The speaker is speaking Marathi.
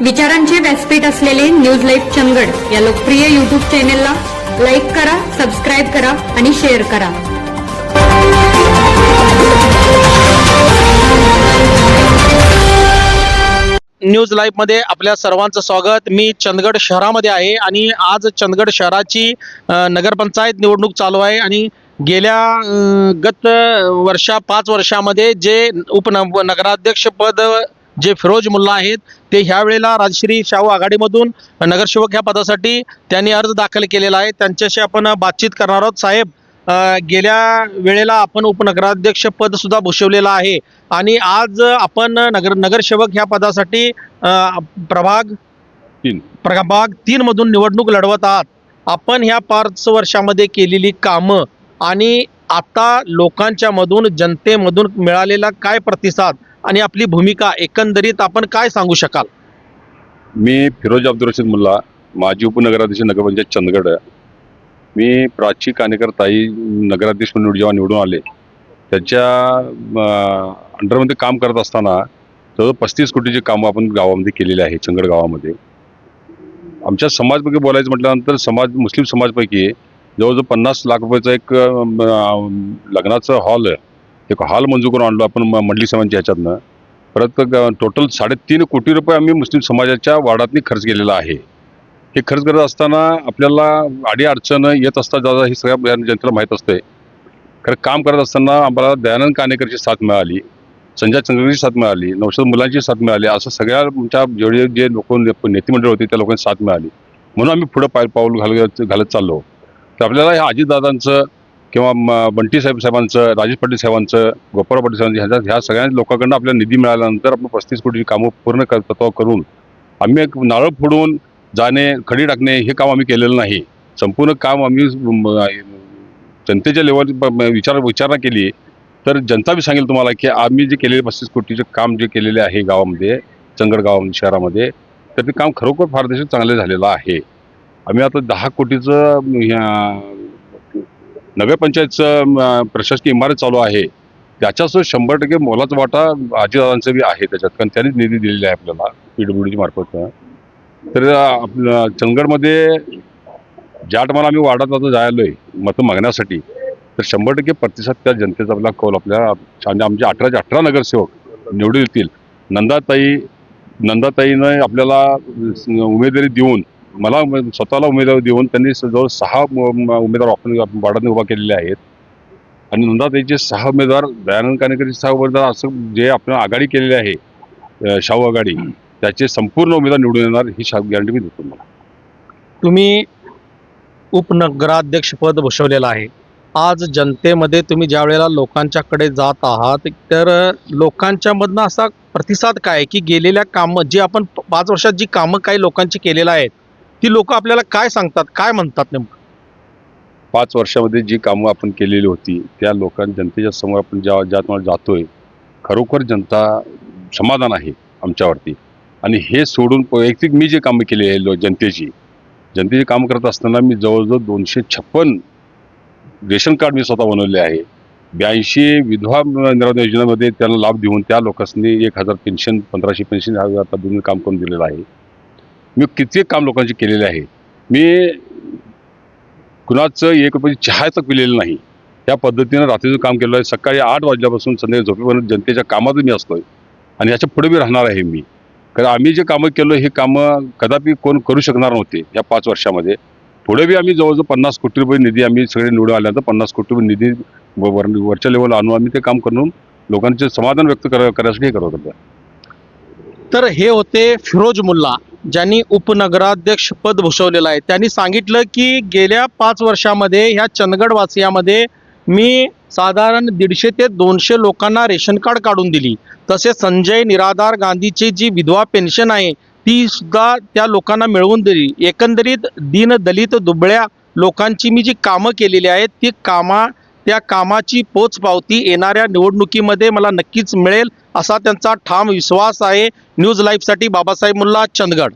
विचारांचे व्यासपीठ असलेले न्यूज लाईव्ह चंदगड या लोकप्रिय युट्यूब चॅनेलला लाईक करा सबस्क्राईब करा आणि शेअर करा. न्यूज लाईव्हमध्ये आपल्या सर्वांचं स्वागत. मी चंदगड शहरामध्ये आहे आणि आज चंदगड शहराची नगरपंचायत निवडणूक चालू आहे आणि गेल्या गत वर्षा पाच वर्षामध्ये जे उपनगराध्यक्ष पद जे फिरोज मुल्ला आहेत ते ह्या वेळेला राजश्री शाहू आघाडीमधून नगरसेवक ह्या पदासाठी त्यांनी अर्ज दाखल केलेला आहे. त्यांच्याशी आपण बातचीत करणार आहोत. साहेब गेल्या वेळेला आपण उपनगराध्यक्ष पद सुद्धा भूषवलेलं आहे. आणि आज आपण नगर नगरसेवक ह्या पदासाठी प्रभाग तीन. प्रभाग तीन मधून निवडणूक लढवत आहात. आपण ह्या पाच वर्षामध्ये केलेली कामं आणि आता लोकांच्या मधून जनतेमधून मिळालेला काय प्रतिसाद? आणि आपली भूमिका एकंदरीत आपण काय सांगू शकाल? मी फिरोज अब्दुल रशीद मुल्ला माजी उपनगराध्यक्ष नगरपंचायत चंदगड. मी प्राची कानेकरताई नगराध्यक्ष म्हणून जेव्हा निवडून आले त्याच्या अंडरमध्ये काम करत असताना जवळ पस्तीस कोटीची कामं आपण गावामध्ये केलेली आहे चंदगड गावामध्ये. आमच्या समाजपैकी बोलायचं म्हटल्यानंतर समाज मुस्लिम समाजपैकी जवळजवळ पन्नास लाख रुपयाचा एक लग्नाचं हॉल एक हॉल मंजूर करून आणलो आपण म- मंडली समाजाच्या ह्याच्यातनं. परत टोटल साडेतीन कोटी रुपये आम्ही मुस्लिम समाजाच्या वार्डातनी खर्च केलेला आहे. हे खर्च करत असताना आपल्याला आडी अडचण येत असतात दादा हे सगळ्या जनतेला माहीत असते खरं काम करत असताना आम्हाला दयानंद कानेकरची साथ मिळाली संजय चंद्रची साथ मिळाली नौशद मुलांची साथ मिळाली असं सगळ्या आमच्या जेवढे जे लोक नेतेमंडळ होते त्या लोकांची साथ मिळाली. म्हणून आम्ही पुढं पाय पाऊल घालत घालत चाललो. तर आपल्याला ह्या अजितदादांचं किंवा बंटी साहेब साहेबांचं राजेश पाटील साहेबांचं गोपाळराव पाटील साहेबांचं ह्याच्या ह्या सगळ्या लोकांकडनं आपल्याला निधी मिळाल्यानंतर आपण पस्तीस कोटीची कामं पूर्ण कर तत्व करून आम्ही एक नारळ फोडून जाणे खडी टाकणे हे काम आम्ही केलेलं नाही. संपूर्ण काम आम्ही जनतेच्या लेवल विचार विचारणा केली. तर जनता बी सांगेल तुम्हाला की आम्ही जे केलेले पस्तीस कोटीचे काम जे केलेले आहे गावामध्ये चंदगड शहरामध्ये तर ते काम खरोखर फार देशात चांगलं झालेलं आहे. आम्ही आता दहा कोटीचं ह्या नगरपंचायतचं प्रशासकीय इमारत चालू आहे. त्याच्यासोबत शंभर टक्के मोलाचा वाटा अजितदादांचा बी आहे त्याच्यात कारण त्यांनीच निधी दिलेला आहे आपल्याला पी डब्ल्यू मार्फत. तर आपलं चंदगडमध्ये ज्या टायमाला आम्ही वार्डात आता जायलोय मतं मागण्यासाठी तर शंभर टक्के प्रतिसाद त्या जनतेचा आपला कौल आपल्या आमच्या आमचे अठराचे अठरा नगरसेवक निवडून येतील. नंदाताई नंदाताईनं आपल्याला उमेदवारी देऊन मला स्वतःला उमेदवार देऊन त्यांनी जवळ सहा म- उमेदवार आपण वाढवणे उभा केलेले आहेत. आणि नंदाताईचे सहा उमेदवार दयानंद कानेकरचे सहा उमेदवार असं जे आपण आघाडी केलेली आहे शाहू आघाडी त्याचे संपूर्ण उमेदवार निवडून येणार ही गॅरंटी मी देतो मला तुम्ही उपनगराध्यक्षपद भूषवलेलं आहे. आज जनतेमध्ये तुम्ही ज्या वेळेला लोकांच्याकडे जात आहात तर लोकांच्यामधनं असा प्रतिसाद काय आहे की गेलेल्या कामं जी आपण पाच वर्षात जी कामं काही लोकांची केलेलं आहेत ती लोक आपल्याला काय सांगतात काय म्हणतात नेमकं? पाच वर्षामध्ये जी कामं आपण केलेली होती त्या लोकां जनतेच्या समोर आपण ज्या ज्यात मला जातोय खरोखर जनता समाधान आहे आमच्यावरती. आणि हे सोडून वैयक्तिक मी जे कामं केली आहे लो- जनतेची जनतेची कामं करत असताना मी जवळजवळ दोनशे छप्पन रेशन कार्ड मी स्वतः बनवले आहे. ब्याऐंशी विधवा निर्माण योजनेमध्ये त्यांना लाभ देऊन त्या लोकांनी एक हजार पेन्शन पंधराशे पेन्शन ह्या पद्धतीने काम करून दिलेलं आहे. मी कित्येक काम लोकांचे केलेले आहे. मी कुणाचं एक रुपयाची चहाचं पिलेलं नाही. त्या पद्धतीनं रात्रीचं काम केलं आहे. सकाळी आठ वाजल्यापासून संध्याकाळी झोपेपर्यंत जनतेच्या कामात मी असतोय. आणि याच्यापुढे मी राहणार आहे मी. कारण आम्ही जे कामं केलं हे कामं कदापि कोण करू शकणार नव्हते या पाच वर्षामध्ये. पुढे बी आम्ही जवळजवळ पन्नास कोटी रुपये निधी आम्ही सगळे निवडून आल्यानंतर पन्नास कोटी रुपये निधी वर वरच्या लेवलला आणून आम्ही ते काम करून लोकांचे समाधान व्यक्त करा करण्यासाठी हे करत होतं. तर हे होते फिरोज मुल्ला. ज्यांनी उपनगराध्यक्ष पद भूषवलेलं आहे. त्यांनी सांगितलं की गेल्या पाच वर्षामध्ये ह्या चंदगडवासियामध्ये मी साधारण दीडशे ते दोनशे लोकांना रेशन कार्ड काढून दिली. तसेच संजय निराधार गांधीची जी विधवा पेन्शन आहे ती सुद्धा त्या लोकांना मिळवून दिली. एकंदरीत दीन दलित दुबळ्या लोकांची मी जी कामं केलेली आहेत ती कामा त्या कामाची पोचपावती येणाऱ्या निवडणुकीमध्ये मला नक्कीच मिळेल असा त्यांचा ठाम विश्वास आहे. न्यूज लाईव्हसाठी बाबासाहेब मुल्ला चंदगड.